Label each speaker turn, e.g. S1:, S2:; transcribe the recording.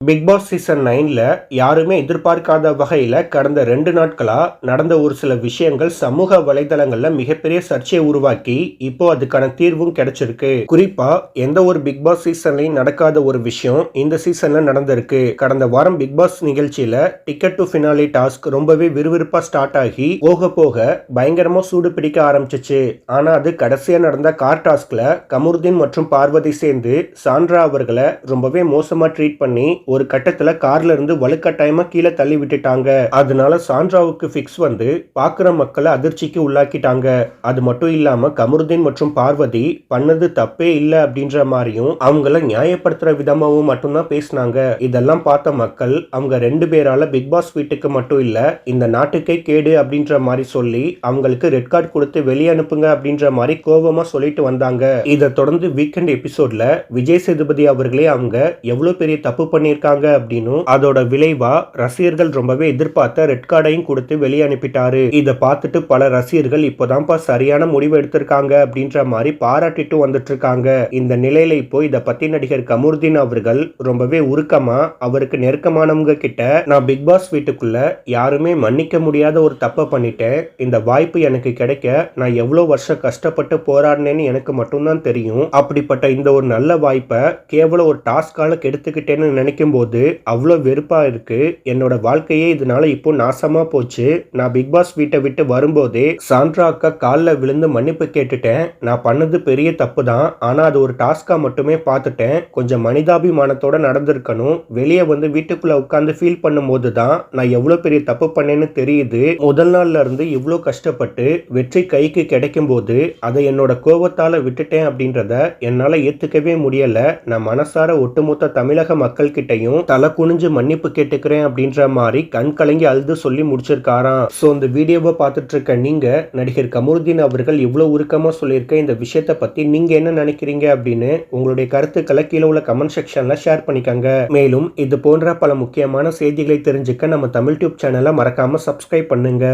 S1: Big Boss season நைனில் யாருமே எதிர்பார்க்காத வகையில் கடந்த ரெண்டு நாட்களாக நடந்த ஒரு சில விஷயங்கள் சமூக வலைதளங்களில் மிகப்பெரிய சர்ச்சையை உருவாக்கி இப்போ அதுக்கான தீர்வும் கிடைச்சிருக்கு. குறிப்பாக எந்த ஒரு பிக் பாஸ் சீசன்லயும் நடக்காத ஒரு விஷயம் இந்த சீசனில் நடந்திருக்கு. கடந்த வாரம் பிக் பாஸ் நிகழ்ச்சியில் டிக்கெட் டு ஃபினாலி டாஸ்க் ரொம்பவே விறுவிறுப்பாக ஸ்டார்ட் ஆகி போக போக பயங்கரமாக சூடு பிடிக்க ஆரம்பிச்சிச்சு. ஆனால் அது கடைசியாக நடந்த கார் டாஸ்கில் கமருதீன் மற்றும் பார்வதி சேர்ந்து சாண்ட்ரா அவர்களை ரொம்பவே மோசமாக ட்ரீட் பண்ணி ஒரு கட்டத்துல கார்ல இருந்து வலுக்கட்டாயமா கீழே தள்ளி விட்டுட்டாங்க. அதனால சாண்ட்ராவுக்கு ஃபிக்ஸ் வந்து பாக்குற மக்களை அதிர்ச்சிக்கு உள்ளாக்கிட்டாங்க. அது மட்டும் இல்லாம கமருதீன் மற்றும் பார்வதி பண்ணது தப்பே இல்லை அப்படின்ற மாதிரியும் அவங்கள நியாயப்படுத்துற விதமாவும் மட்டும்தான் பேசினாங்க. இதெல்லாம் பார்த்த மக்கள் அவங்க ரெண்டு பேரால பிக் பாஸ் வீட்டுக்கு மட்டும் இல்ல இந்த நாட்டுக்கே கேடு அப்படின்ற மாதிரி சொல்லி அவங்களுக்கு ரெட் கார்டு கொடுத்து வெளியே அனுப்புங்க அப்படின்ற மாதிரி கோபமா சொல்லிட்டு வந்தாங்க. இதை தொடர்ந்து வீக்கெண்ட் எபிசோட்ல விஜய் சேதுபதி அவர்களே அவங்க எவ்வளவு பெரிய தப்பு பண்ணி பண்ணியிருக்காங்க அப்படின்னும் அதோட விளைவா ரசிகர்கள் ரொம்பவே எதிர்பார்த்த ரெட் கார்டையும் கொடுத்து வெளியே அனுப்பிட்டாரு. இதை பார்த்துட்டு பல ரசிகர்கள் இப்போதான்ப்பா சரியான முடிவு எடுத்திருக்காங்க அப்படின்ற மாதிரி பாராட்டிட்டு வந்துட்டு இருக்காங்க இந்த நிலையில இப்போ இதை பத்தி நடிகர் கமுர்தீன் அவர்கள் ரொம்பவே உருக்கமா அவருக்கு நெருக்கமானவங்க கிட்ட நான் பிக் பாஸ் வீட்டுக்குள்ள யாருமே மன்னிக்க முடியாத ஒரு தப்பை பண்ணிட்டேன். இந்த வாய்ப்பு எனக்கு கிடைக்க நான் எவ்வளோ வருஷம் கஷ்டப்பட்டு போராடினேன்னு எனக்கு மட்டும்தான் தெரியும். அப்படிப்பட்ட இந்த ஒரு நல்ல வாய்ப்பை கேவலம் ஒரு டாஸ்கால கெடுத்துக்கிட்டேன்னு நினைக்கும் போது அவ்வளோ வெறுப்பாக இருக்கு. என்னோட வாழ்க்கையே இதனால இப்போ நாசமாக போச்சு. நான் பிக் பாஸ் வீட்டை விட்டு வரும்போதே சாண்ட்ரா அக்கா காலில் விழுந்து மன்னிப்பு கேட்டுட்டேன். நான் பண்ணது பெரிய தப்பு தான். ஆனால் அது ஒரு டாஸ்காக மட்டுமே பார்த்துட்டேன் கொஞ்சம் மனிதாபிமானத்தோட நடந்திருக்கணும். வெளியே வந்து வீட்டுக்குள்ளே உட்காந்து ஃபீல் பண்ணும்போது தான் நான் எவ்வளோ பெரிய தப்பு பண்ணேன்னு தெரியுது. முதல் நாள்ல இருந்து இவ்வளோ கஷ்டப்பட்டு வெற்றி கைக்கு கிடைக்கும் போது அதை என்னோட கோபத்தால் விட்டுட்டேன் அப்படின்றத என்னால் ஏற்றுக்கவே முடியலை. நான் மனசார ஒட்டுமொத்த தமிழக மக்கள்கிட்ட கிட்டையும் தலை குனிஞ்சு மன்னிப்பு கேட்டுக்கிறேன் அப்படின்ற மாதிரி கண் கலங்கி அழுது சொல்லி முடிச்சிருக்காராம். ஸோ இந்த வீடியோவை பார்த்துட்டு இருக்க நீங்க நடிகர் கமருதீன் அவர்கள் இவ்வளோ உருக்கமா சொல்லியிருக்க இந்த விஷயத்தை பத்தி நீங்க என்ன நினைக்கிறீங்க அப்படின்னு உங்களுடைய கருத்துக்களை கீழே உள்ள கமெண்ட் செக்ஷன்ல ஷேர் பண்ணிக்கங்க. மேலும் இது போன்ற பல முக்கியமான செய்திகளை தெரிஞ்சுக்க நம்ம தமிழ் டியூப் சேனலை மறக்காம சப்ஸ்கிரைப் பண்ணுங்க.